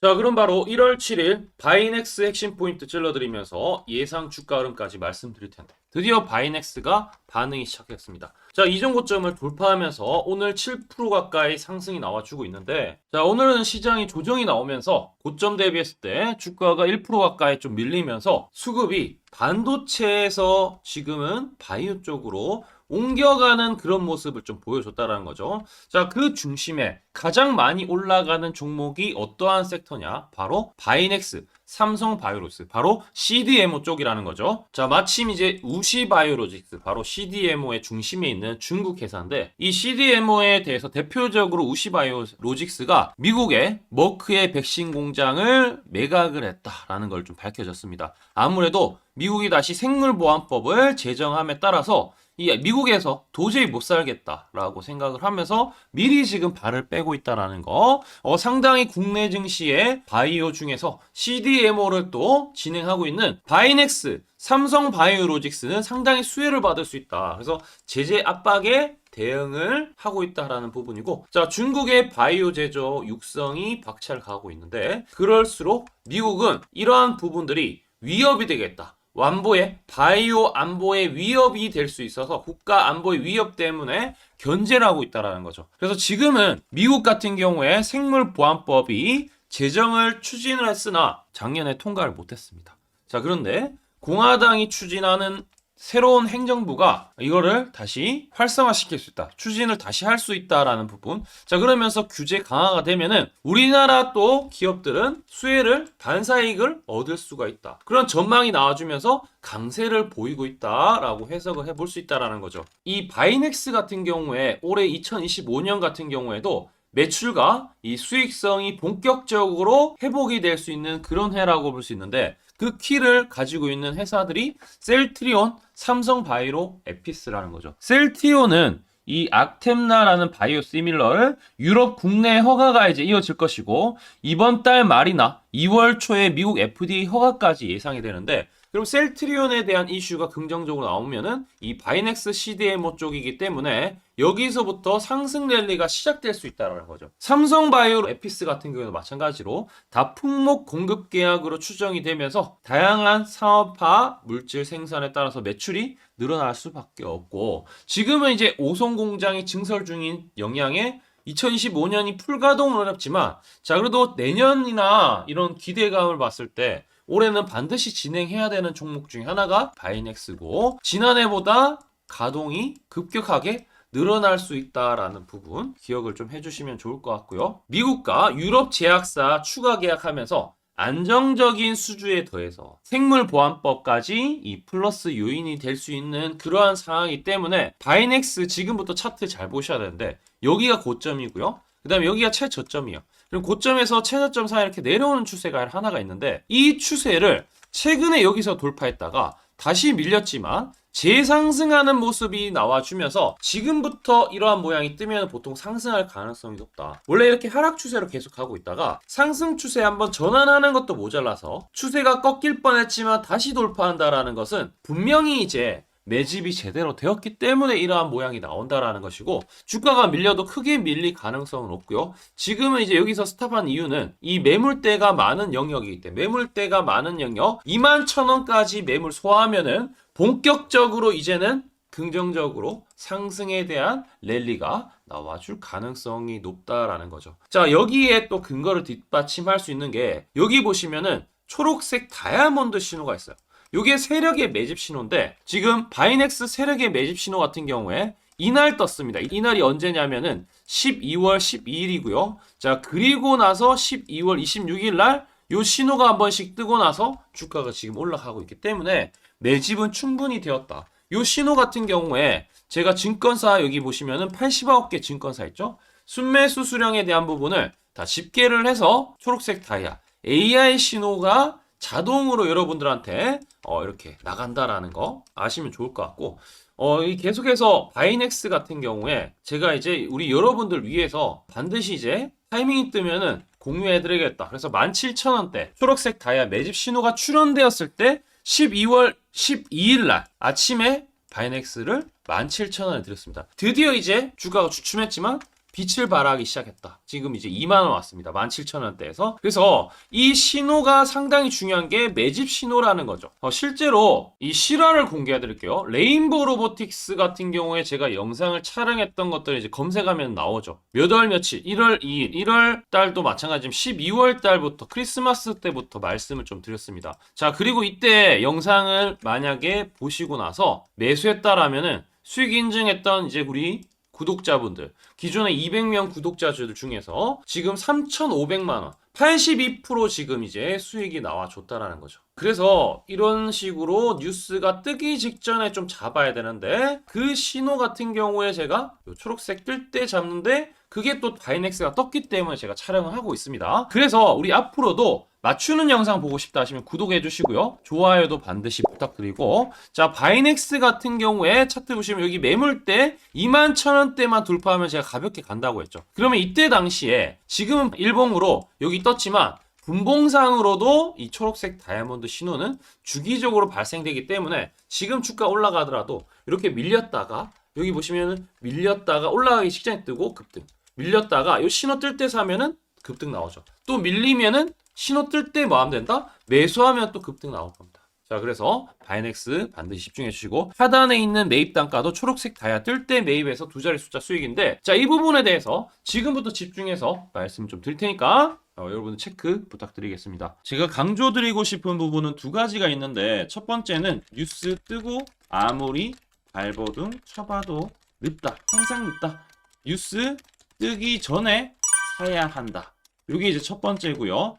자, 그럼 바로 1월 7일 바이넥스 핵심 포인트 찔러드리면서 예상 주가 흐름까지 말씀드릴 텐데 드디어 바이넥스가 반응이 시작했습니다. 자, 이전 고점을 돌파하면서 오늘 7% 가까이 상승이 나와주고 있는데 자, 오늘은 시장이 조정이 나오면서 고점 대비했을 때 주가가 1% 가까이 좀 밀리면서 수급이 반도체에서 지금은 바이오 쪽으로 옮겨가는 그런 모습을 좀 보여줬다라는 거죠. 자, 그 중심에 가장 많이 올라가는 종목이 어떠한 섹터냐? 바로 바이넥스, 삼성 바이오로스, 바로 CDMO 쪽이라는 거죠. 자, 마침 이제 우시 바이오로직스, 바로 CDMO의 중심에 있는 중국 회사인데 이 CDMO에 대해서 대표적으로 우시 바이오로직스가 미국의 머크의 백신 공장을 매각을 했다라는 걸 좀 밝혀졌습니다. 아무래도 미국이 다시 생물보안법을 제정함에 따라서 이 미국에서 도저히 못 살겠다라고 생각을 하면서 미리 지금 발을 빼고 있다라는 거. 어, 상당히 국내 증시의 바이오 중에서 CDMO를 또 진행하고 있는 바이넥스, 삼성 바이오로직스는 상당히 수혜를 받을 수 있다. 그래서 제재 압박에 대응을 하고 있다라는 부분이고 자 중국의 바이오 제조 육성이 박차를 가고 있는데 그럴수록 미국은 이러한 부분들이 위협이 되겠다. 완보의 바이오 안보의 위협이 될 수 있어서 국가 안보의 위협 때문에 견제를 하고 있다라는 거죠. 그래서 지금은 미국 같은 경우에 생물 보안법이 제정을 추진을 했으나 작년에 통과를 못했습니다. 자 그런데 공화당이 추진하는 새로운 행정부가 이거를 다시 활성화시킬 수 있다. 추진을 다시 할 수 있다라는 부분. 자, 그러면서 규제 강화가 되면은 우리나라 또 기업들은 수혜를 반사이익을 얻을 수가 있다. 그런 전망이 나와주면서 강세를 보이고 있다라고 해석을 해볼 수 있다라는 거죠. 이 바이넥스 같은 경우에 올해 2025년 같은 경우에도 매출과 이 수익성이 본격적으로 회복이 될 수 있는 그런 해라고 볼 수 있는데 그 키를 가지고 있는 회사들이 셀트리온, 삼성 바이오, 에피스라는 거죠. 셀트리온은 이 악템나라는 바이오 시밀러를 유럽 국내 허가가 이제 이어질 것이고 이번 달 말이나 2월 초에 미국 FDA 허가까지 예상이 되는데 그럼 셀트리온에 대한 이슈가 긍정적으로 나오면은 이 바이넥스 CDMO 쪽이기 때문에 여기서부터 상승 랠리가 시작될 수 있다는 거죠. 삼성바이오 에피스 같은 경우도 마찬가지로 다 품목 공급 계약으로 추정이 되면서 다양한 사업화 물질 생산에 따라서 매출이 늘어날 수밖에 없고 지금은 이제 오송 공장이 증설 중인 영향에 2025년이 풀가동은 어렵지만 자 그래도 내년이나 이런 기대감을 봤을 때 올해는 반드시 진행해야 되는 종목 중에 하나가 바이넥스고 지난해보다 가동이 급격하게 늘어날 수 있다라는 부분 기억을 좀 해주시면 좋을 것 같고요. 미국과 유럽 제약사 추가 계약하면서 안정적인 수주에 더해서 생물보안법까지 이 플러스 요인이 될 수 있는 그러한 상황이기 때문에 바이넥스 지금부터 차트 잘 보셔야 되는데 여기가 고점이고요. 그 다음에 여기가 최저점이에요. 그럼 고점에서 최저점 사이 이렇게 내려오는 추세가 하나가 있는데 이 추세를 최근에 여기서 돌파했다가 다시 밀렸지만 재상승하는 모습이 나와주면서 지금부터 이러한 모양이 뜨면 보통 상승할 가능성이 높다. 원래 이렇게 하락 추세로 계속 가고 있다가 상승 추세 한번 전환하는 것도 모자라서 추세가 꺾일 뻔했지만 다시 돌파한다라는 것은 분명히 이제 매집이 제대로 되었기 때문에 이러한 모양이 나온다라는 것이고 주가가 밀려도 크게 밀릴 가능성은 없고요. 지금은 이제 여기서 스탑한 이유는 이 매물대가 많은 영역이기 때문에 매물대가 많은 영역 2만 천 원까지 매물 소화하면은 본격적으로 이제는 긍정적으로 상승에 대한 랠리가 나와줄 가능성이 높다라는 거죠. 자 여기에 또 근거를 뒷받침할 수 있는 게 여기 보시면은 초록색 다이아몬드 신호가 있어요. 이게 세력의 매집 신호인데 지금 바이넥스 세력의 매집 신호 같은 경우에 이날 떴습니다. 이날이 언제냐면은 12월 12일이고요. 자, 그리고 나서 12월 26일 날 요 신호가 한 번씩 뜨고 나서 주가가 지금 올라가고 있기 때문에 매집은 충분히 되었다. 요 신호 같은 경우에 제가 증권사 여기 보시면은 89개 증권사 있죠? 순매수 수량에 대한 부분을 다 집계를 해서 초록색 다이아 AI 신호가 자동으로 여러분들한테 어, 이렇게 나간다라는 거 아시면 좋을 것 같고 어, 이 계속해서 바이넥스 같은 경우에 제가 이제 우리 여러분들 위해서 반드시 이제 타이밍이 뜨면은 공유해드리겠다. 그래서 17,000원대 초록색 다이아 매집 신호가 출현되었을 때 12월 12일 날 아침에 바이넥스를 17,000원에 드렸습니다. 드디어 이제 주가가 주춤했지만 빛을 발하기 시작했다. 지금 이제 2만 원 왔습니다. 17,000원대에서. 그래서 이 신호가 상당히 중요한 게 매집 신호라는 거죠. 어, 실제로 이 실화를 공개해 드릴게요. 레인보우 로보틱스 같은 경우에 제가 영상을 촬영했던 것들을 이제 검색하면 나오죠. 몇 월 며칠, 1월 2일, 1월 달도 마찬가지지만 12월 달부터 크리스마스 때부터 말씀을 좀 드렸습니다. 자, 그리고 이때 영상을 만약에 보시고 나서 매수했다라면은 수익 인증했던 이제 우리 구독자분들 기존에 200명 구독자들 중에서 지금 3,500만 원 82% 지금 이제 수익이 나와 줬다라는 거죠. 그래서 이런 식으로 뉴스가 뜨기 직전에 좀 잡아야 되는데 그 신호 같은 경우에 제가 요 초록색 뜰 때 잡는데 그게 또 바이넥스가 떴기 때문에 제가 촬영을 하고 있습니다. 그래서 우리 앞으로도 맞추는 영상 보고 싶다 하시면 구독해 주시고요. 좋아요도 반드시 부탁드리고 자 바이넥스 같은 경우에 차트 보시면 여기 매물대 2만 천 원대만 돌파하면 제가 가볍게 간다고 했죠. 그러면 이때 당시에 지금은 일봉으로 여기 떴지만 분봉상으로도 이 초록색 다이아몬드 신호는 주기적으로 발생되기 때문에 지금 주가 올라가더라도 이렇게 밀렸다가 여기 보시면은 밀렸다가 올라가기 직전에 뜨고 급등 밀렸다가 이 신호 뜰 때 사면은 급등 나오죠 또 밀리면은 신호 뜰 때뭐 된다 매수하면 또 급등 나올 겁니다 자 그래서 바이넥스 반드시 집중해 주시고 하단에 있는 매입 단가도 초록색 다이아 뜰 때 매입해서 두 자리 숫자 수익인데 자 이 부분에 대해서 지금부터 집중해서 말씀 좀 드릴 테니까 어, 여러분 체크 부탁드리겠습니다. 제가 강조드리고 싶은 부분은 두 가지가 있는데 첫 번째는 뉴스 뜨고 아무리 밟아도 쳐봐도 늦다. 항상 늦다. 뉴스 뜨기 전에 사야 한다. 이게 이제 첫 번째고요.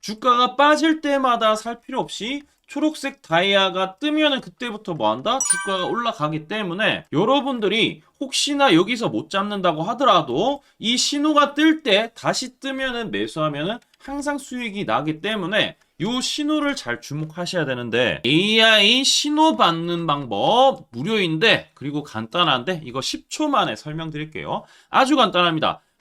주가가 빠질 때마다 살 필요 없이 초록색 다이아가 뜨면은 그때부터 뭐 한다? 주가가 올라가기 때문에 여러분들이 혹시나 여기서 못 잡는다고 하더라도 이 신호가 뜰 때 다시 뜨면은 매수하면은 항상 수익이 나기 때문에 요 신호를 잘 주목하셔야 되는데 AI 신호 받는 방법 무료인데 그리고 간단한데 이거 10초 만에 설명드릴게요. 아주 간단합니다.